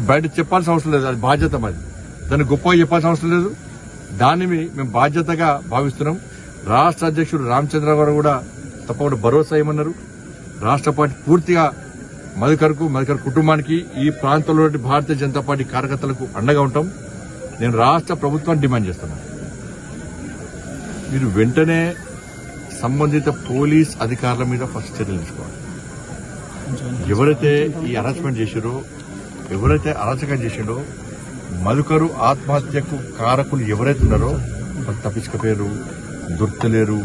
బయట చెప్పాల్సిన అవసరం లేదు. అది బాధ్యత మాది. దాన్ని గొప్పగా చెప్పాల్సిన అవసరం లేదు. దాన్ని మేము బాధ్యతగా భావిస్తున్నాం. రాష్ట్ర అధ్యక్షుడు రామచంద్రరావు కూడా తప్పకుండా భరోసా ఇవ్వమన్నారు. రాష్ట్ర పార్టీ పూర్తిగా మధుకర్కు మధుకర్ కుటుంబానికి ఈ ప్రాంతంలో భారతీయ జనతా పార్టీ కార్యకర్తలకు అండగా ఉంటాం. నేను రాష్ట్ర ప్రభుత్వాన్ని డిమాండ్ చేస్తున్నాను. మీరు వెంటనే సంబంధిత పోలీస్ అధికారుల మీద ఫస్ట్ చర్యలు తీసుకోవాలి. ఎవరైతే ఈ అరెస్ట్మెంట్ చేశారో ఎవరైతే అరాచకం చేసిండో మలుకరు ఆత్మహత్యకు కారకులు ఎవరైతే ఉన్నారో వాళ్ళు తప్పించుకపోయారు దొరకలేరు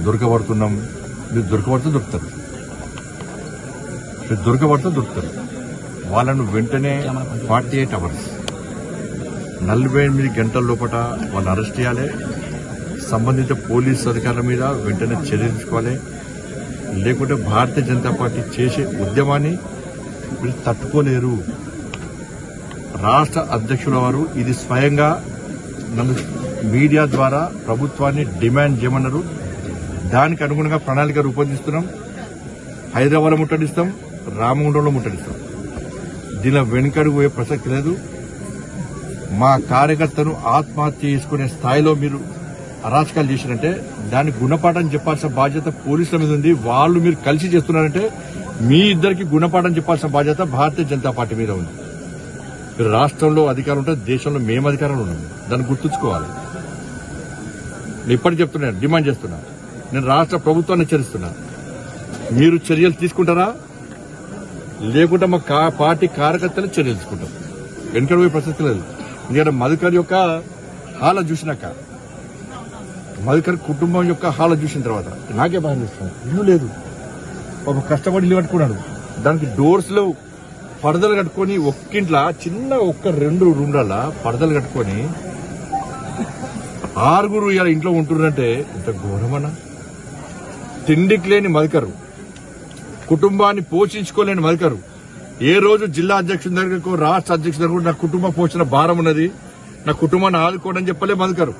దొరకబడుతున్నాం. మీరు దొరకబడితే దొరుకుతారు. మీరు దొరకబడితే దొరుకుతారు. వాళ్ళను వెంటనే ఫార్టీ ఎయిట్ అవర్స్ నలభై ఎనిమిది గంటల లోపల వాళ్ళని అరెస్ట్ చేయాలి. సంబంధిత పోలీసు అధికారుల మీద వెంటనే చర్య తీసుకోవాలి. లేకుంటే భారతీయ జనతా పార్టీ చేసే ఉద్యమాన్ని వీళ్ళు తట్టుకోలేరు. రాష్ట్ర అధ్యక్షుల వారు ఇది స్వయంగా నన్ను మీడియా ద్వారా ప్రభుత్వాన్ని డిమాండ్ చేయమన్నారు. దానికి అనుగుణంగా ప్రణాళిక రూపొందిస్తున్నాం. హైదరాబాద్లో ముట్టడిస్తాం. రామగుండంలో ముట్టడిస్తాం. దీనిలో వెనుకడుగు పోయే ప్రసక్తి లేదు. మా కార్యకర్తను ఆత్మహత్య చేసుకునే స్థాయిలో మీరు అరాచకాలు చేసినంటే దానికి గుణపాఠం చెప్పాల్సిన బాధ్యత పోలీసుల మీద ఉంది. వాళ్ళు మీరు కలిసి చేస్తున్నారంటే మీ ఇద్దరికి గుణపాఠం చెప్పాల్సిన బాధ్యత భారతీయ జనతా పార్టీ మీద ఉంది. మీరు రాష్ట్రంలో అధికారం ఉంటే దేశంలో మేము అధికారంలో ఉన్నాం. దాన్ని గుర్తుంచుకోవాలి. నేను ఇప్పటికి చెప్తున్నాను డిమాండ్ చేస్తున్నా. నేను రాష్ట్ర ప్రభుత్వాన్ని హెచ్చరిస్తున్నా. మీరు చర్యలు తీసుకుంటారా? లేకుంటే మా కా- పార్టీ కార్యకర్తలు చర్యలు తీసుకుంటాం వెనుకడ పోయే ప్రసక్తి లేదు. ఎందుకంటే మధుకర్ యొక్క హాల చూసినాక మధుకర్ కుటుంబం యొక్క హాల చూసిన తర్వాత నాకే బాధ ఇల్లు లేదు. ఒక కష్టపడి ఇల్లు కట్టుకున్నాడు. దానికి డోర్స్ లేవు. పరదలు కట్టుకొని ఒక్కింట్ల చిన్న ఒక్క రెండు రూమ్ల పరదలు కట్టుకొని ఆరుగురు ఇలా ఇంట్లో ఉంటున్నారంటే ఇంత ఘోరమనా తిండికి లేని మధుకరు కుటుంబాన్ని పోషించుకోలేని మధుకరు ఏ రోజు జిల్లా అధ్యక్షుని దగ్గరకు రాష్ట్ర అధ్యక్షుని దగ్గర నా కుటుంబ పోషణ భారం ఉన్నది. నా కుటుంబాన్ని ఆదుకోవడం చెప్పలే మధుకరు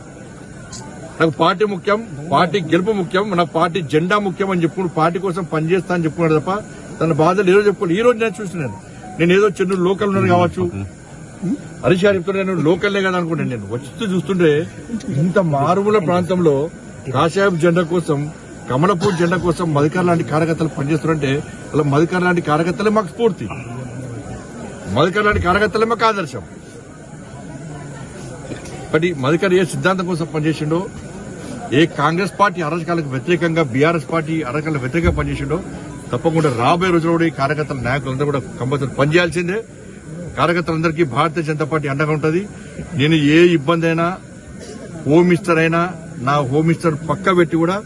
నాకు పార్టీ ముఖ్యం పార్టీ గెలుపు ముఖ్యం నాకు పార్టీ జెండా ముఖ్యం అని చెప్పుకుని పార్టీ కోసం పనిచేస్తా అని చెప్పుకున్నాడు తప్ప తన బాధలు ఏదో చెప్పుకోండి ఈ రోజు నేను చూసినాను నేను ఏదో చిన్న లోకల్ ఉన్నాను కావచ్చు. హరీష్ గారు చెప్తున్నా నేను లోకల్లే కదా అనుకుంటాను నేను. వచ్చి చూస్తుంటే ఇంత మారుమూల ప్రాంతంలో కాషాయపు జెండా కోసం కమలపూర్ జెండా కోసం మధికార్ లాంటి కార్యకర్తలు పనిచేస్తున్నారంటే అలా మధికార్ లాంటి కార్యకర్తలే మాకు స్ఫూర్తి. మధికార్ లాంటి కార్యకర్తలే మాకు ఆదర్శం. మరి మధికార్ ఏ సిద్ధాంతం కోసం పనిచేసిండో ఏ కాంగ్రెస్ పార్టీ అరాచకాలకు వ్యతిరేకంగా బీఆర్ఎస్ పార్టీ అరాచకాలకు వ్యతిరేకంగా పనిచేసిండో తప్పకుండా రాబోయే రోజుల్లో కూడా ఈ కార్యకర్తల నాయకులందరూ కూడా కంపల్సరీ పనిచేయాల్సిందే. కార్యకర్తలందరికీ భారతీయ జనతా పార్టీ అండగా ఉంటుంది. నేను ఏ ఇబ్బంది అయినా హోమ్ మినిస్టర్ అయినా నా హోమ్ మినిస్టర్ పక్క పెట్టి కూడా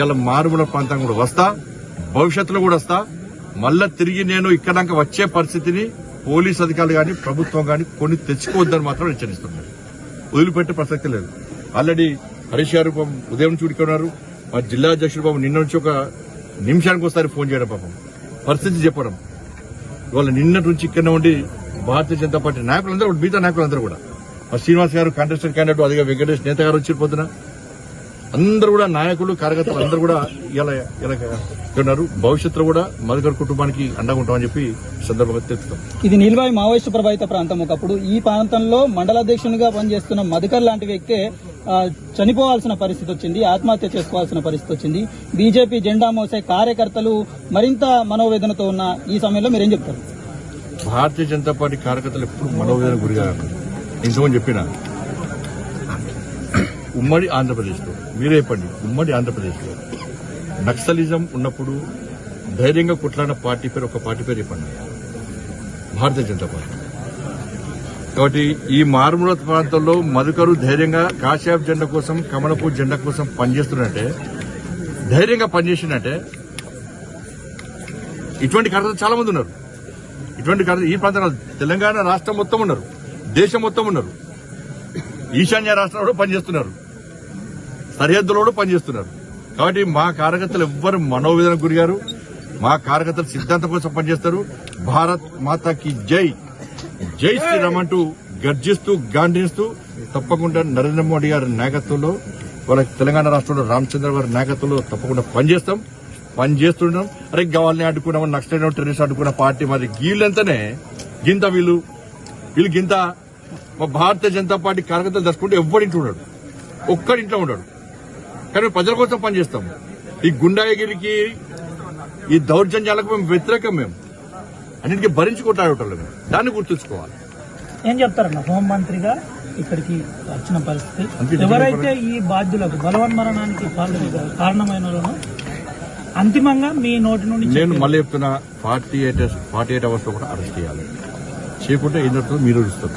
ఇలా మారుమూల ప్రాంతం కూడా వస్తా భవిష్యత్తులో కూడా వస్తా. మళ్ళా తిరిగి నేను ఇక్కడ వచ్చే పరిస్థితిని పోలీస్ అధికారులు కానీ ప్రభుత్వం కానీ కొన్ని తెచ్చుకోవద్దని మాత్రం హెచ్చరిస్తున్నాను. వదిలిపెట్టే ప్రసక్తి లేదు. ఆల్రెడీ హరీష్ గారు ఉదయం చూడుకున్నారు మా జిల్లా అధ్యక్షుడు బాబు నిన్న నుంచి ఒక నిమిషానికి ఒకసారి ఫోన్ చేయడం పాపం. పరిస్థితి చెప్పడం. ఇవాళ నిన్నటి నుంచి ఇక్కడ ఉండి భారతీయ జనతా పార్టీ నాయకులందరూ కూడా, మిగతా నాయకులందరూ కూడా. మా శ్రీనివాస్ గారు కంటెస్టెంట్ క్యాండిడేట్ అదిగా వెంకటేష్ నేత గారు వచ్చి పోతున్నా అందరూ కూడా నాయకులు కార్యకర్తలు అందరూ కూడా ఇలా ఇలా ఉన్నారు. భవిష్యత్తులో కూడా మధుకర్ కుటుంబానికి అండగా ఉంటామని చెప్పి సందర్భంగా తెలుపుతాం. ఇది నిల్వాయి మావోయిస్టు ప్రభావిత ప్రాంతం. ఒకప్పుడు ఈ ప్రాంతంలో మండలాధ్యక్షునిగా పనిచేస్తున్న మధుకర్ లాంటి వ్యక్తే చనిపోవాల్సిన పరిస్థితి వచ్చింది ఆత్మహత్య చేసుకోవాల్సిన పరిస్థితి వచ్చింది. బీజేపీ జెండా మోసే కార్యకర్తలు మరింత మనోవేదనతో ఉన్న ఈ సమయంలో మీరేం చెప్తారు? భారతీయ జనతా పార్టీ కార్యకర్తలు ఎప్పుడు మనోవేదన గురిగారు ఇంతమని చెప్పిన? ఉమ్మడి ఆంధ్రప్రదేశ్లో మీరే పండి ఉమ్మడి ఆంధ్రప్రదేశ్లో నక్సలిజం ఉన్నప్పుడు ధైర్యంగా కొట్లాడిన పార్టీ పేరు ఒక పార్టీ పేరు చెప్పండి. భారతీయ జనతా పార్టీ. కాబట్టి ఈ మారుమూల ప్రాంతంలో మధుకరు ధైర్యంగా కాశ్యాప్ జెండా కోసం కమలపూర్ జెండా కోసం పనిచేస్తున్నట్టే ధైర్యంగా పనిచేసినట్టే ఇటువంటి కార్యకర్తలు చాలా మంది ఉన్నారు. ఇటువంటి కార్య ఈ ప్రాంతంలో తెలంగాణ రాష్ట్రం మొత్తం ఉన్నారు. దేశం మొత్తం ఉన్నారు. ఈశాన్య రాష్ట్రంలో కూడా పనిచేస్తున్నారు. సరిహద్దులో కూడా పనిచేస్తున్నారు. కాబట్టి మా కార్యకర్తలు ఎవ్వరు మనోవేదన గురిగారు మా కార్యకర్తలు సిద్ధాంతం కోసం పనిచేస్తారు. భారత్ మాతాకి జై. జై శ్రీరామ్ అంటూ గర్జిస్తూ గాంధిస్తూ తప్పకుండా నరేంద్ర మోడీ గారి నాయకత్వంలో వాళ్ళకి తెలంగాణ రాష్ట్రంలో రామచంద్ర గారి నాయకత్వంలో తప్పకుండా పనిచేస్తాం. పని చేస్తున్నాం అరే గవాల్ని అడ్డుకున్నాం నక్సలైట్ టెర్రరిస్ట్ అడ్డుకున్న పార్టీ మరి వీళ్ళంతనే గింత వీళ్ళు వీళ్ళు గింత మా భారతీయ జనతా పార్టీ కార్యకర్తలు దర్శకుంటే ఎవ్వడింట్లో ఉన్నాడు ఒక్కడింట్లో ఉన్నాడు కానీ మేము ప్రజల కోసం పనిచేస్తాం. ఈ గుండాగిరికి ఈ దౌర్జన్యాలకు మేము వ్యతిరేకం మేము. అన్నిటికీ భరించి కొట్టాడటం దాన్ని గుర్తుంచుకోవాలి. ఏం చెప్తారన్న? హోంమంత్రిగా ఇక్కడికి వచ్చిన పరిస్థితి. ఎవరైతే ఈ బాధ్యులకు బలవన్మరణానికి కారణమైన అంతిమంగా మీ నోటి నుండి నేను మళ్ళీ చెప్తున్నా ఫార్టీ ఎయిట్ ఫార్టీ ఎయిట్ అవర్స్లో కూడా అరెస్ట్ చేయాలి. చేయకుంటే ఏం జరుగుతుందో మీరు చూస్తారు.